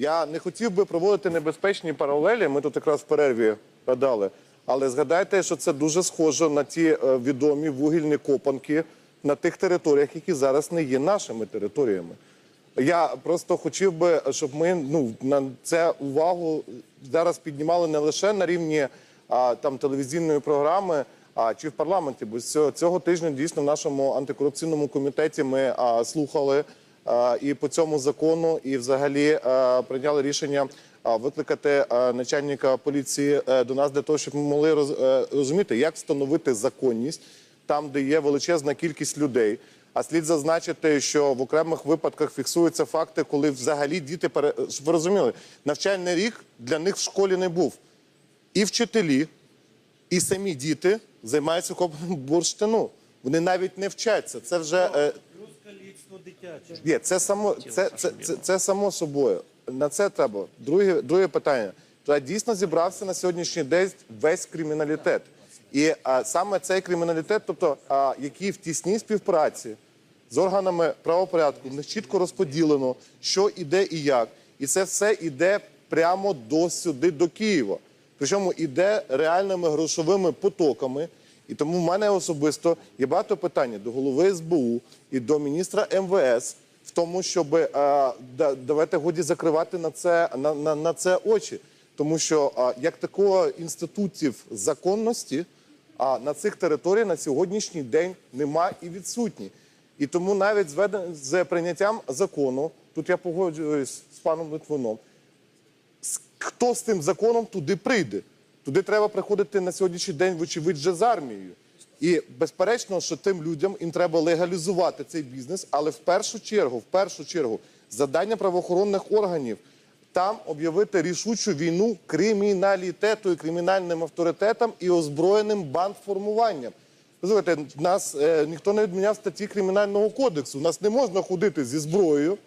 Я не хотів би проводити небезпечні паралелі. Ми тут якраз в перерві гадали. Але згадайте, що це дуже схоже на ті е, відомі вугільні копанки на тих територіях, які зараз не є нашими територіями. Я просто хотів би, щоб ми ну на це увагу зараз піднімали не лише на рівні а, там телевізійної програми, а чи в парламенті. Бо цього, тижня дійсно в нашому антикорупційному комітеті ми а, слухали і по цьому закону, і взагалі прийняли рішення викликати начальника поліції е, до нас для того, щоб ми могли е, розуміти, як встановити законність там, де є величезна кількість людей. А слід зазначити, що в окремих випадках фіксуються факти, коли взагалі діти пере... ви розуміли, навчальний рік для них в школі не був. І вчителі, і самі діти займаються копанням бурштину. Вони навіть не вчаться. Це вже е. Є. Це само це, це, це, це само собою. На це треба. Друге, друге питання. Туди дійсно зібрався на сьогоднішній день весь криміналітет. І а, саме цей криміналітет, тобто а, який в тісній співпраці з органами правопорядку, в них чітко розподілено, що іде і як. І це все іде прямо до сюди, до Києва. Причому іде реальними грошовими потоками. І тому в мене особисто є багато питань до голови СБУ і до міністра МВС в тому, щоб е, давайте годі закривати на це на, на, на це очі. Тому що е, як такого інститутів законності а на цих територіях на сьогоднішній день нема і відсутні. І тому навіть з, з прийняттям закону, тут я погоджуюсь з паном Литвином, хто з цим законом туди прийде. Туди треба приходити на сьогоднішній день, вочевидь, вже з армією. І безперечно, що тим людям їм треба легалізувати цей бізнес, але в першу чергу, в першу чергу, завдання правоохоронних органів там об'явити рішучу війну криміналітету і кримінальним авторитетам і озброєним бандформуванням. Слухайте, нас е, ніхто не відміняв статті кримінального кодексу. У нас не можна ходити зі зброєю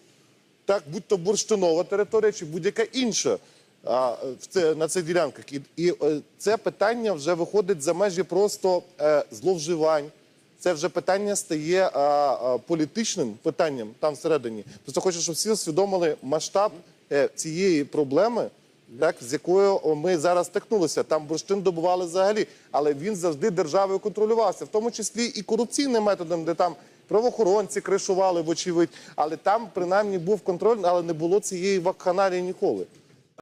так, будь-то бурштинова територія чи будь-яка інша на цих ділянках. І, е, це питання вже виходить за межі просто е, зловживань. Це вже питання стає політичним питанням там всередині. Просто хочу, щоб всі усвідомили масштаб е, цієї проблеми. Так, з якою ми зараз стикнулися. Там бурштин добували взагалі, але він завжди державою контролювався, в тому числі і корупційним методом, де там правоохоронці кришували, вочевидь. Але там принаймні був контроль, але не було цієї вакханалії ніколи.